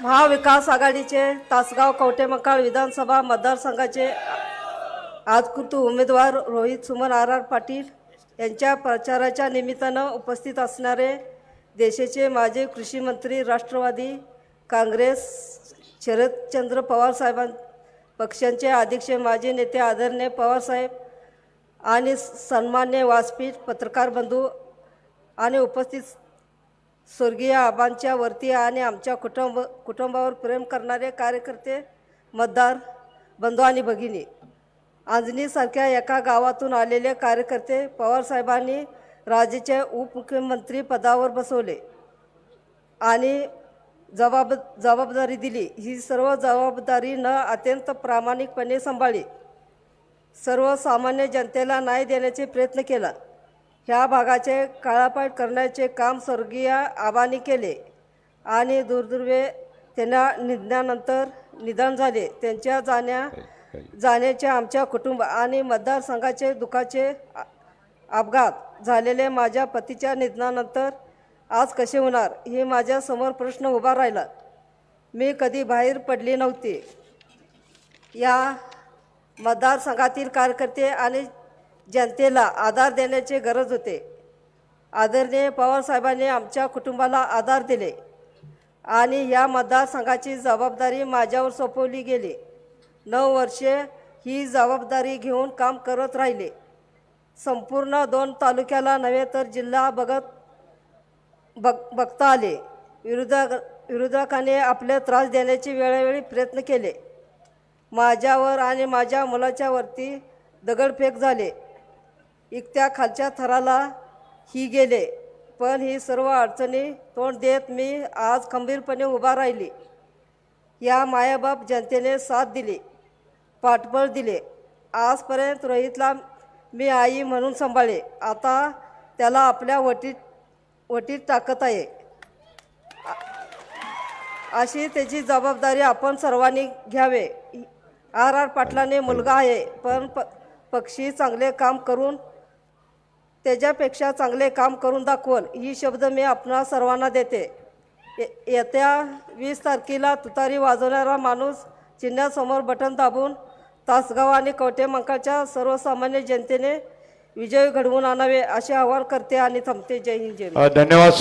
महाविकास आघाडीचे तासगाव कवटेमंकाळ विधानसभा मतदारसंघाचे आजकृत उमेदवार रोहित सुमन आर आर पाटील यांच्या प्रचाराच्या निमित्तानं उपस्थित असणारे देशाचे माजी कृषी मंत्री राष्ट्रवादी काँग्रेस शरदचंद्र पवार साहेबां पक्षांचे अध्यक्ष माजी नेते आदरणीय पवारसाहेब आणि सन्मान्य व्यासपीठ पत्रकार बंधू आणि उपस्थित स्वर्गीय आबांच्या वरती आणि आमच्या कुटुंब कुटुंबावर प्रेम करणारे कार्यकर्ते मतदार बंधू आणि भगिनी आंजणीसारख्या एका गावातून आलेले कार्यकर्ते पवारसाहेबांनी राज्याचे उपमुख्यमंत्री पदावर बसवले आणि जबाब जबाबदारी दिली. ही सर्व जबाबदारी न अत्यंत प्रामाणिकपणे सांभाळली. सर्वसामान्य जनतेला न्याय देण्याचे प्रयत्न केला. ह्या भागाचे काळापाट करण्याचे काम स्वर्गीय आबांनी केले आणि दुर्दैवे त्यांना निधनानंतर निधन झाले. त्यांच्या जाण्या जाण्याचे आमच्या कुटुंब आणि मतदारसंघाचे दुःखाचे अपघात झालेले माझ्या पतीच्या निधनानंतर आज कसे होणार हे माझ्यासमोर प्रश्न उभा राहिला. मी कधी बाहेर पडली नव्हती. या मतदारसंघातील कार्यकर्ते आणि जनतेला आधार देण्याची गरज होते. आदरणीय पवारसाहेबांनी आमच्या कुटुंबाला आधार दिले आणि या मतदारसंघाची जबाबदारी माझ्यावर सोपवली गेली. नऊ वर्षे ही जबाबदारी घेऊन काम करत राहिले. संपूर्ण दोन तालुक्याला नव्हे तर जिल्हा बघत बघ बघता आले. विरोधक विरोधकाने आपले त्रास देण्याचे वेळोवेळी प्रयत्न केले. माझ्यावर आणि माझ्या मुलाच्यावरती दगडफेक झाले. इकत्या खालच्या थराला ही गेले. पण ही सर्व अडचणी तोंड देत मी आज खंबीरपणे उभा राहिली. या मायाबाप जनतेने साथ दिली पाठबळ दिले. आजपर्यंत रोहितला मी आई म्हणून सांभाळे आता त्याला आपल्या वटीत वटीत टाकत आहे. अशी त्याची जबाबदारी आपण सर्वांनी घ्यावे. आर आर पाटलाने मुलगा आहे पण प पक्षी चांगले काम करून त्याच्यापेक्षा चांगले काम करून दाखवल. ही शब्द मी आपणा सर्वांना देते. ये- येत्या वीस तारखेला तुतारी वाजवणारा माणूस चिन्हासमोर बटन दाबून तासगाव आणि कवटेमंकाच्या सर्वसामान्य जनतेने विजय घडवून आणावे असे आवाहन करते आणि थांबते. जय हिंद जय धन्यवाद